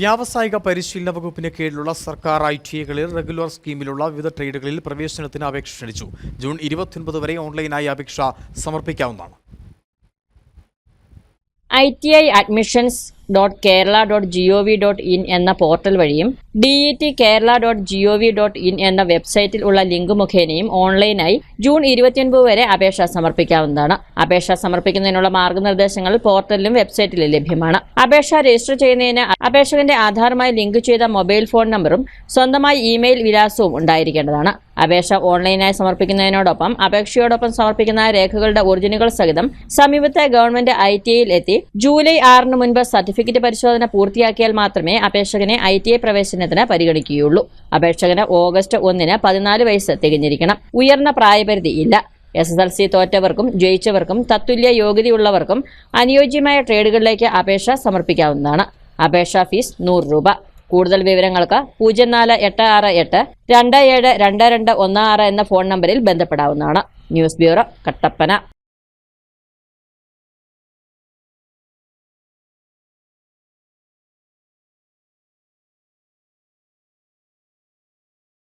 വ്യാവസായിക പരിശീലന വകുപ്പിന് കീഴിലുള്ള സർക്കാർ ഐ ടി ഐകളിൽ റെഗുലർ സ്കീമിലുള്ള വിവിധ ട്രേഡുകളിൽ പ്രവേശനത്തിന് അപേക്ഷ ക്ഷണിച്ചു. ജൂൺ ഇരുപത്തിയൊൻപത് വരെ ഓൺലൈനായി അപേക്ഷ സമർപ്പിക്കാവുന്നതാണ്. I T I admissions dot Kerala dot G O V dot in എന്ന പോർട്ടൽ വഴിയും D E T Kerala dot G O V dot in എന്ന വെബ്സൈറ്റിൽ ഉള്ള ലിങ്ക് മുഖേനയും ഓൺലൈനായി ജൂൺ ഇരുപത്തിയൊൻപത് വരെ അപേക്ഷ സമർപ്പിക്കാവുന്നതാണ്. അപേക്ഷ സമർപ്പിക്കുന്നതിനുള്ള മാർഗനിർദ്ദേശങ്ങൾ പോർട്ടലിലും വെബ്സൈറ്റിലും ലഭ്യമാണ്. അപേക്ഷ രജിസ്റ്റർ ചെയ്യുന്നതിന് അപേക്ഷകന്റെ ആധാറുമായി ലിങ്ക് ചെയ്ത മൊബൈൽ ഫോൺ നമ്പറും സ്വന്തമായി ഇമെയിൽ വിലാസവും ഉണ്ടായിരിക്കേണ്ടതാണ്. അപേക്ഷ ഓൺലൈനായി സമർപ്പിക്കുന്നതിനോടൊപ്പം അപേക്ഷയോടൊപ്പം സമർപ്പിക്കുന്ന രേഖകളുടെ ഒറിജിനുകൾ സഹിതം സമീപത്തെ ഗവൺമെന്റ് ഐ ടി എത്തി ജൂലൈ ആറിന് മുൻപ് സർട്ടിഫിക്കറ്റ് പരിശോധന പൂർത്തിയാക്കിയാൽ മാത്രമേ അപേക്ഷകനെ ഐ ടി ഐ പ്രവേശനത്തിന് പരിഗണിക്കുകയുള്ളൂ. അപേക്ഷകന് ഓഗസ്റ്റ് ഒന്നിന് പതിനാല് വയസ്സ് തികഞ്ഞിരിക്കണം. ഉയർന്ന പ്രായപരിധി ഇല്ല. എസ് എസ് എൽ സി തോറ്റവർക്കും ജയിച്ചവർക്കും തത്തുല്യ യോഗ്യതയുള്ളവർക്കും അനുയോജ്യമായ ട്രേഡുകളിലേക്ക് അപേക്ഷ സമർപ്പിക്കാവുന്നതാണ്. അപേക്ഷാ ഫീസ് നൂറ് രൂപ. കൂടുതൽ വിവരങ്ങൾക്ക് പൂജ്യം നാല് എട്ട് ആറ് എട്ട് രണ്ട് ഏഴ് രണ്ട് രണ്ട് ഒന്ന് ആറ് എന്ന ഫോൺ നമ്പറിൽ ബന്ധപ്പെടാവുന്നതാണ് ന്യൂസ് ബ്യൂറോ കട്ടപ്പന